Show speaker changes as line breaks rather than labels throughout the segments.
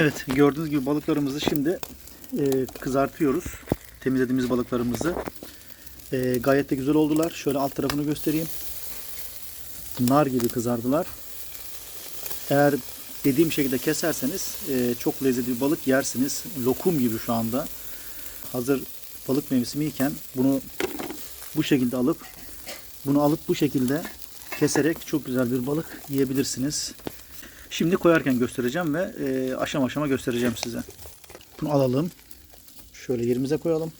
Evet gördüğünüz gibi balıklarımızı şimdi e, kızartıyoruz. Temizlediğimiz balıklarımızı. E, gayet de güzel oldular. Şöyle alt tarafını göstereyim. Nar gibi kızardılar. Eğer dediğim şekilde keserseniz e, çok lezzetli bir balık yersiniz. Lokum gibi şu anda. Hazır balık mevsimiyken bunu bu şekilde alıp bunu alıp bu şekilde keserek çok güzel bir balık yiyebilirsiniz. Şimdi koyarken göstereceğim ve e, aşama aşama göstereceğim size. Bunu alalım. Şöyle yerimize koyalım.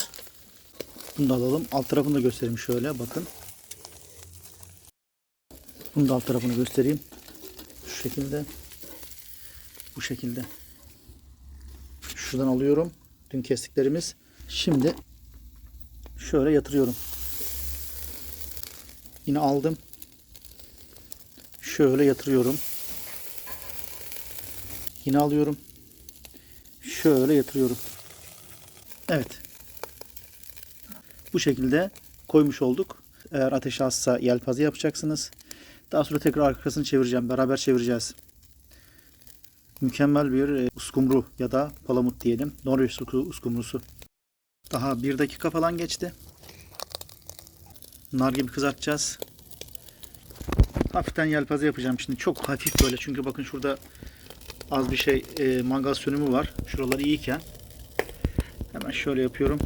Bunu da alalım. Alt tarafını da göstereyim şöyle bakın. Bunu da alt tarafını göstereyim. Şu şekilde. Bu şekilde. Şuradan alıyorum. Dün kestiklerimiz. Şimdi şöyle yatırıyorum. Yine aldım. Şöyle yatırıyorum. Yine alıyorum. Şöyle yatırıyorum. Evet. Bu şekilde koymuş olduk. Eğer ateş azsa yelpaze yapacaksınız. Daha sonra tekrar arkasını çevireceğim. Beraber çevireceğiz. Mükemmel bir e, uskumru ya da palamut diyelim. Norveç uskumrusu. Daha bir dakika falan geçti. Nar gibi kızartacağız. Hafiften yelpaze yapacağım şimdi. Çok hafif böyle çünkü bakın şurada az bir şey e, mangal sönümü var. Şuralar iyiyken. Hemen şöyle yapıyorum.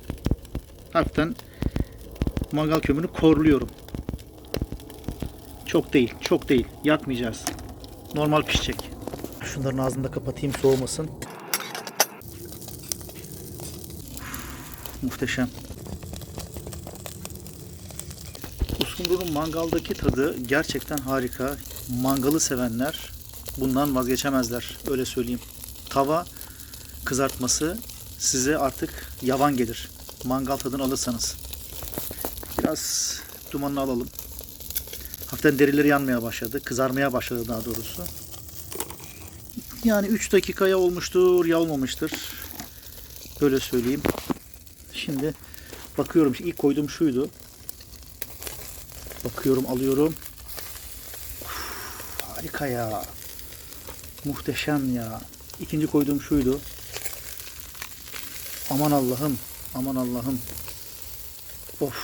Hafiften mangal kömürünü korluyorum. Çok değil, çok değil. Yakmayacağız. Normal pişecek. Şunların ağzını da kapatayım soğumasın. Muhteşem. Uskumru'nun mangaldaki tadı gerçekten harika. Mangalı sevenler bundan vazgeçemezler. Öyle söyleyeyim. Tava kızartması size artık yavan gelir. Mangal tadını alırsanız. Biraz dumanını alalım. Hafiften derileri yanmaya başladı. Kızarmaya başladı daha doğrusu. Yani 3 dakikaya olmuştur ya olmamıştır. Böyle söyleyeyim. Şimdi bakıyorum. İlk koyduğum şuydu. Bakıyorum alıyorum. Uf, harika ya. Muhteşem ya. İkinci koyduğum şuydu. Aman Allah'ım. Aman Allah'ım. Of.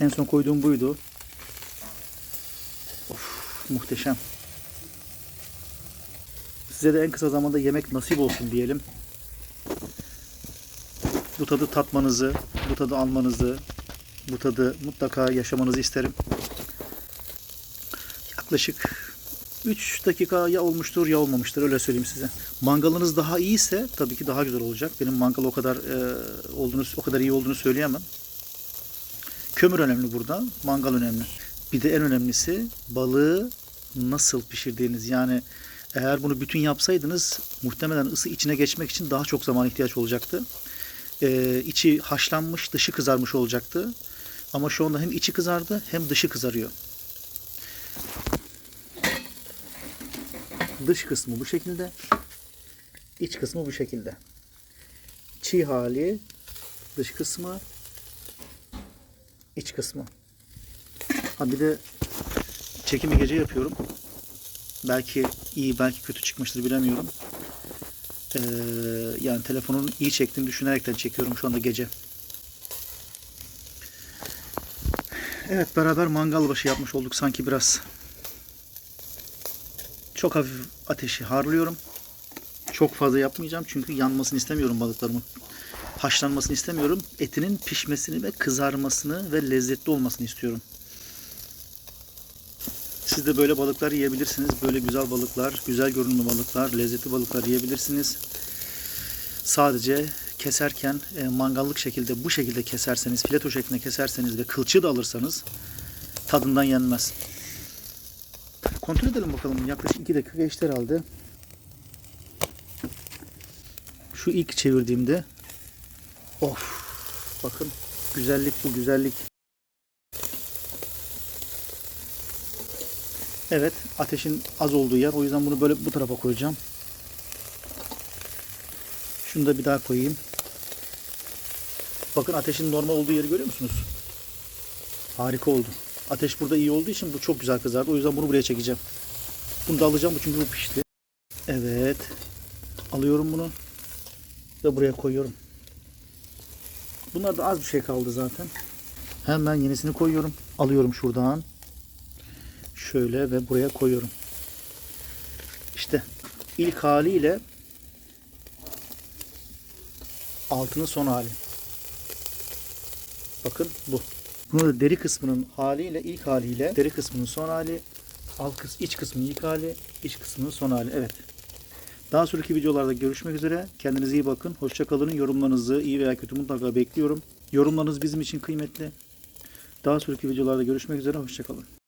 En son koyduğum buydu. Of, muhteşem. Size de en kısa zamanda yemek nasip olsun diyelim. Bu tadı tatmanızı, bu tadı almanızı, bu tadı mutlaka yaşamanızı isterim. Yaklaşık 3 dakika ya olmuştur ya olmamıştır öyle söyleyeyim size. Mangalınız daha iyiyse tabii ki daha güzel olacak. Benim mangal o kadar e, olduğunu o kadar iyi olduğunu söyleyemem. Kömür önemli burada, mangal önemli. Bir de en önemlisi balığı nasıl pişirdiğiniz. Yani eğer bunu bütün yapsaydınız muhtemelen ısı içine geçmek için daha çok zaman ihtiyaç olacaktı. Ee, içi haşlanmış, dışı kızarmış olacaktı. Ama şu anda hem içi kızardı hem dışı kızarıyor. Dış kısmı bu şekilde. iç kısmı bu şekilde. Çiğ hali, dış kısmı, iç kısmı. Ha bir de çekimi gece yapıyorum. Belki iyi belki kötü çıkmıştır bilemiyorum. Ee, yani telefonun iyi çektiğini düşünerekten çekiyorum şu anda gece. Evet beraber mangal başı yapmış olduk sanki biraz. Çok hafif ateşi harlıyorum. Çok fazla yapmayacağım çünkü yanmasını istemiyorum balıklarımın. Haşlanmasını istemiyorum. Etinin pişmesini ve kızarmasını ve lezzetli olmasını istiyorum. Siz de böyle balıklar yiyebilirsiniz. Böyle güzel balıklar, güzel görünümlü balıklar, lezzetli balıklar yiyebilirsiniz. Sadece keserken e, mangallık şekilde bu şekilde keserseniz, fileto şeklinde keserseniz ve kılçığı da alırsanız tadından yenmez. Kontrol edelim bakalım. Yaklaşık 2 dakika geçti herhalde. Şu ilk çevirdiğimde of bakın güzellik bu güzellik. Evet ateşin az olduğu yer. O yüzden bunu böyle bu tarafa koyacağım. Şunu da bir daha koyayım. Bakın ateşin normal olduğu yeri görüyor musunuz? Harika oldu. Ateş burada iyi olduğu için bu çok güzel kızardı. O yüzden bunu buraya çekeceğim. Bunu da alacağım çünkü bu pişti. Evet. Alıyorum bunu. Ve buraya koyuyorum. Bunlar da az bir şey kaldı zaten. Hemen yenisini koyuyorum. Alıyorum şuradan. Şöyle ve buraya koyuyorum. İşte ilk haliyle altının son hali. Bakın bu. Bunu da deri kısmının haliyle ilk haliyle deri kısmının son hali, alt kıs iç kısmının ilk hali, iç kısmının son hali. Evet. Daha sonraki videolarda görüşmek üzere. Kendinize iyi bakın. Hoşça kalın. Yorumlarınızı iyi veya kötü mutlaka bekliyorum. Yorumlarınız bizim için kıymetli. Daha sonraki videolarda görüşmek üzere. Hoşça kalın.